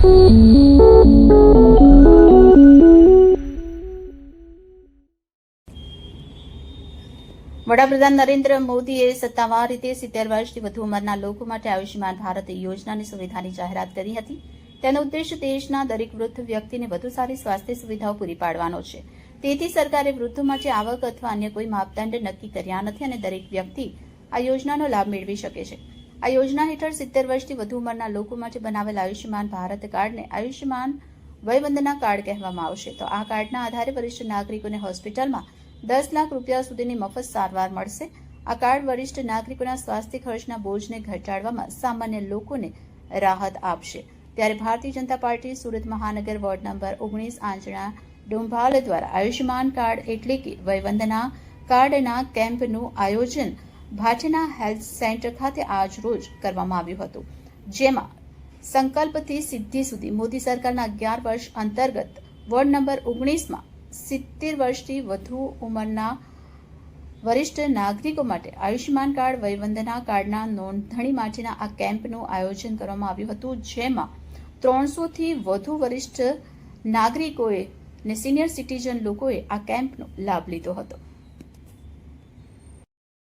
વડાપ્રધાન નરેન્દ્ર મોદીએ સત્તાવાર રીતે સિત્તેર વર્ષથી વધુ ઉંમરના લોકો માટે આયુષ્યમાન ભારત યોજનાની સુવિધાની જાહેરાત કરી હતી. તેનો ઉદ્દેશ દેશના દરેક વૃદ્ધ વ્યક્તિને વધુ સારી સ્વાસ્થ્ય સુવિધાઓ પૂરી પાડવાનો છે. તેથી સરકારે વૃદ્ધો માટે આવક અથવા અન્ય કોઈ માપદંડ નક્કી કર્યા નથી અને દરેક વ્યક્તિ આ યોજનાનો લાભ મેળવી શકે છે. આ યોજના હેઠળ સિત્તેર વર્ષથી વધુ ઉંમરના લોકો માટે બનાવેલ આયુષ્યમાન ભારત કાર્ડને આયુષ્યમાન વયવંદના કાર્ડ કહેવામાં આવશે. તો આ કાર્ડના આધારે વરિષ્ઠ નાગરિકોને હોસ્પિટલમાં દસ લાખ રૂપિયા સુધીની મફત સારવાર મળશે. આ કાર્ડ વરિષ્ઠ નાગરિકોના સ્વાસ્થ્ય ખર્ચના બોજને ઘટાડવામાં સામાન્ય લોકોને રાહત આપશે. ત્યારે ભારતીય જનતા પાર્ટી સુરત મહાનગર વોર્ડ નંબર ઓગણીસ આંચણા ડોંભાલ દ્વારા આયુષ્યમાન કાર્ડ એટલે કે વયવંદના કાર્ડના કેમ્પનું આયોજન ભાટના હેલ્થ સેન્ટર ખાતે આજ રોજ કરવામાં આવ્યું હતું, જેમાં સંકલ્પથી સિદ્ધિ સુધી મોદી સરકારના અગિયાર વર્ષ અંતર્ગત વોર્ડ નંબર ઓગણીસમાં સિત્તેર વર્ષથી વધુ ઉંમરના વરિષ્ઠ નાગરિકો માટે આયુષ્યમાન કાર્ડ, વયવંદના કાર્ડના નોંધણી માટેના આ કેમ્પનું આયોજન કરવામાં આવ્યું હતું, જેમાં ત્રણસોથી વધુ વરિષ્ઠ નાગરિકોએ અને સિનિયર સિટીઝન લોકોએ આ કેમ્પનો લાભ લીધો હતો.